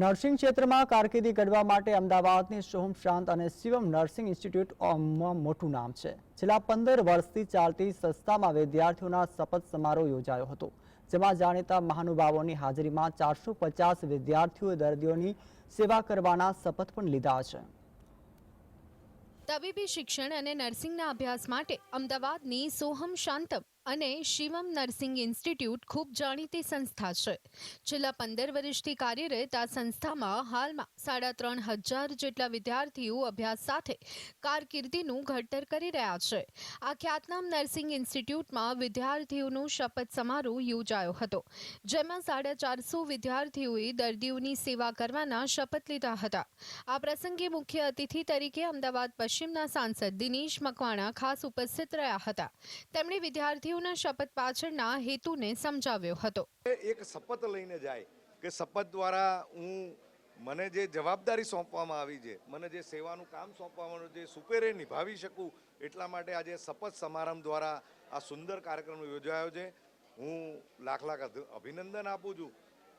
Nursing ક્ષેત્રમાં કારકિર્દી ઘડવા માટે અમદાવાદની સોહમ શાંત અને શિવમ નર્સિંગ ઇન્સ્ટિટ્યૂટમાં મોટું નામ છે. છેલ્લા પંદર વર્ષથી ચાલતી સંસ્થામાં વિદ્યાર્થીઓના શપથ સમારોહ યોજાયો હતો, જેમાં જાણીતા મહાનુભાવોની હાજરીમાં ચારસો પચાસ વિદ્યાર્થીઓએ દર્દીઓની સેવા કરવાના શપથ પણ લીધા છે. તબીબી શિક્ષણ અને નર્સિંગના અભ્યાસ માટે અમદાવાદની સોહમ શાંતમ અને શિવમ નર્સિંગ ઇન્સ્ટિટ્યૂટ ખૂબ જાણીતી સંસ્થા છે. છેલ્લા પંદર વર્ષથી કાર્યરત આ સંસ્થામાં હાલમાં સાડા ત્રણ હજાર જેટલા વિદ્યાર્થીઓ અભ્યાસ સાથે કારકિર્દીનું ઘડતર કરી રહ્યા છે. આ ખ્યાતનામ નર્સિંગ ઇન્સ્ટિટ્યૂટમાં વિદ્યાર્થીઓનો શપથ સમારોહ યોજાયો હતો, જેમાં સાડા ચારસો વિદ્યાર્થીઓએ દર્દીઓની સેવા કરવાના શપથ લીધા હતા. આ પ્રસંગે મુખ્ય અતિથિ તરીકે અમદાવાદ પશ્ચિમના સાંસદ દિનેશ મકવાણા ખાસ ઉપસ્થિત રહ્યા હતા. તેમણે વિદ્યાર્થીઓના શપથ પાછળના હેતુને સમજાવ્યો હતો. એક શપથ લઈને જાય કે શપથ દ્વારા હું મને જે જવાબદારી સોંપવામાં આવી છે, મને જે સેવાનું કામ સોંપવામાં જે સુપેરે નિભાવી શકું એટલા માટે આજે શપથ સમારંભ દ્વારા આ સુંદર કાર્યક્રમ યોજાયો છે. હું લાખ લાખ અભિ- અભિનંદન આપું છું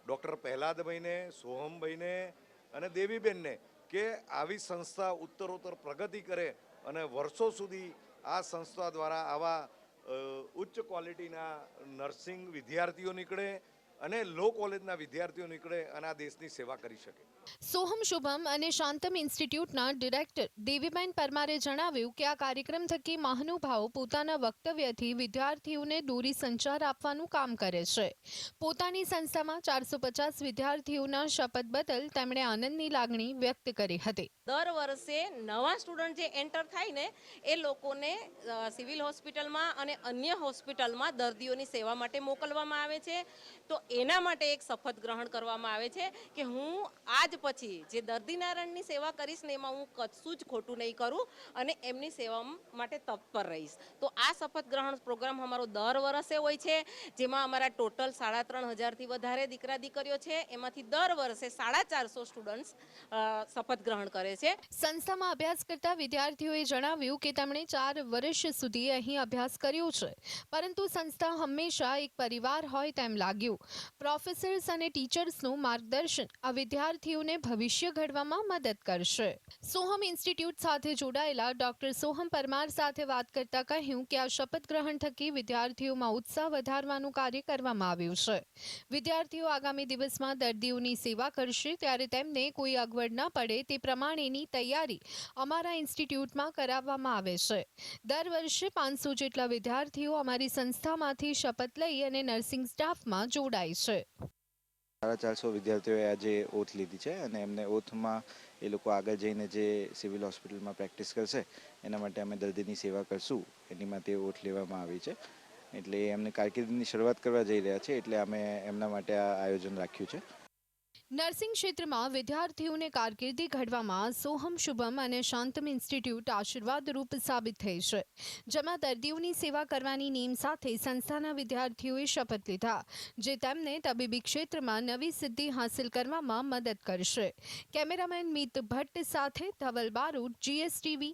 ડૉક્ટર પ્રહલાદભાઈને સોહમભાઈને અને દેવીબેનને કે આવી સંસ્થા ઉત્તરોત્તર પ્રગતિ કરે અને વર્ષો સુધી આ સંસ્થા દ્વારા આવા ઉચ્ચ ક્વોલિટીના નર્સિંગ વિદ્યાર્થીઓ નીકળે અને લો કોલેજના વિદ્યાર્થીઓ નીકળે અને આ દેશની સેવા કરી શકે. સોહમ શુભમ અને શાંતમ ઇન્સ્ટિટ્યૂટના ડિરેક્ટર દેવીબેન પરમારે જણાવ્યું કે આ કાર્યક્રમ થકી મહાનુભાવો પોતાના વક્તવ્યથી વિદ્યાર્થીઓને દોરી સંચાર આપવાનું કામ કરે છે. પોતાની સંસ્થામાં ચારસો પચાસ વિદ્યાર્થીઓના શપથ બદલ તેમણે આનંદની લાગણી વ્યક્ત કરી હતી. દર વર્ષે નવા સ્ટુડન્ટ જે એન્ટર થાય ને એ લોકોને સિવિલ હોસ્પિટલમાં અને અન્ય હોસ્પિટલમાં દર્દીઓની સેવા માટે મોકલવામાં આવે છે. તો એના માટે એક શપથ ગ્રહણ કરવામાં આવે છે કે હું આજ પછી જે દર્દીનારાયણની સેવા કરીશ ને એમાં હું કશું જ ખોટું નહીં કરું અને એમની સેવા માટે તત્પર રહીશ. તો આ શપથ ગ્રહણ પ્રોગ્રામ અમારો દર વર્ષે હોય છે, જેમાં અમારા ટોટલ સાડા ત્રણ હજારથી વધારે દીકરા દીકરીઓ છે. એમાંથી દર વર્ષે સાડા ચારસો સ્ટુડન્ટ્સ શપથ ગ્રહણ કરે છે. સંસ્થામાં અભ્યાસ કરતા વિદ્યાર્થીઓએ જણાવ્યું કે તેમણે ચાર વર્ષ સુધી અહીં અભ્યાસ કર્યો છે. પરંતુ સંસ્થા હંમેશા એક પરિવાર હોય તેમ લાગ્યું. પ્રોફેસર્સ અને ટીચર્સનું માર્ગદર્શન આ વિદ્યાર્થીઓને ભવિષ્ય ઘડવામાં મદદ કરશે. સોહમ ઇન્સ્ટિટ્યૂટ સાથે જોડાયેલા ડોક્ટર સોહમ પરમાર સાથે વાત કરતા કહ્યું કે આ શપથ ગ્રહણ થકી વિદ્યાર્થીઓમાં ઉત્સાહ વધારવાનું કાર્ય કરવામાં આવ્યું છે. વિદ્યાર્થીઓ આગામી દિવસમાં દર્દીઓની સેવા કરશે ત્યારે તેમને કોઈ અગવડ ન પડે તે પ્રમાણેની તૈયારી અમારા ઇન્સ્ટિટ્યૂટમાં કરાવવામાં આવે છે. દર વર્ષે પાંચસો જેટલા વિદ્યાર્થીઓ અમારી સંસ્થામાંથી શપથ લઈ અને નર્સિંગ સ્ટાફમાં જોડાય છે સાડા ચારસો વિદ્યાર્થીઓએ આજે ઓથ લીધી છે અને એમને ઓથમાં એ લોકો આગળ જઈને જે સિવિલ હોસ્પિટલમાં પ્રેક્ટિસ કરશે, એના માટે અમે દર્દીની સેવા કરશું, એની માટે ઓથ લેવામાં આવી છે. એટલે એમને કારકિર્દીની શરૂઆત કરવા જઈ રહ્યા છે એટલે અમે એમના માટે આ આયોજન રાખ્યું છે. નર્સિંગ ક્ષેત્રમાં વિદ્યાર્થીઓને કારકિર્દી ઘડવામાં સોહમ શુભમ અને શાંતમ ઇન્સ્ટિટ્યૂટ આશીર્વાદરૂપ સાબિત થઈ છે, જેમાં દર્દીઓની સેવા કરવાની નેમ સાથે સંસ્થાના વિદ્યાર્થીઓએ શપથ લીધા, જે તેમને તબીબી ક્ષેત્રમાં નવી સિદ્ધિ હાંસિલ કરવામાં મદદ કરશે. કેમેરામેન મિત ભટ્ટ સાથે ધવલ બારૂટ, જીએસટીવી